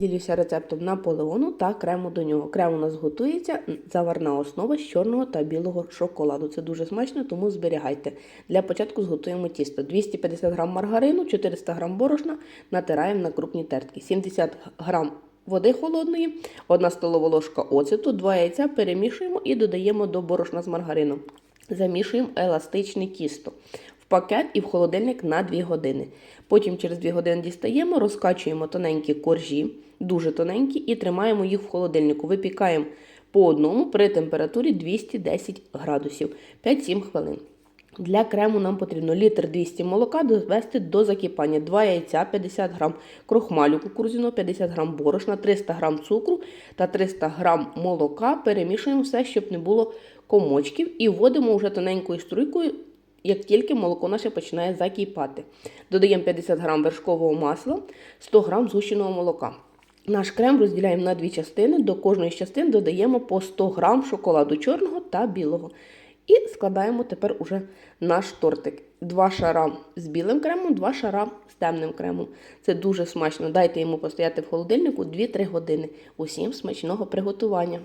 Ділюся рецептом наполеону та крему до нього. Крем у нас готується заварна основа з чорного та білого шоколаду. Це дуже смачно, тому зберігайте. Для початку зготуємо тісто. 250 г маргарину, 400 г борошна натираємо на крупні тертки. 70 г води холодної, 1 столова ложка оцету, 2 яйця перемішуємо і додаємо до борошна з маргарином. Замішуємо еластичне тісто пакет і в холодильник на 2 години. Потім через 2 години дістаємо, розкачуємо тоненькі коржі, дуже тоненькі, і тримаємо їх в холодильнику. Випікаємо по одному при температурі 210 градусів 5-7 хвилин. Для крему нам потрібно літр 200 молока довести до закипання, 2 яйця, 50 г крохмалю кукурудзяного, 50 г борошна, 300 г цукру та 300 г молока. Перемішуємо все, щоб не було комочків, і вводимо вже тоненькою струйкою, як тільки молоко наше починає закипати. Додаємо 50 г вершкового масла, 100 г згущеного молока. Наш крем розділяємо на дві частини. До кожної з частин додаємо по 100 г шоколаду чорного та білого. І складаємо тепер уже наш тортик. Два шара з білим кремом, два шара з темним кремом. Це дуже смачно. Дайте йому постояти в холодильнику 2-3 години. Усім смачного приготування.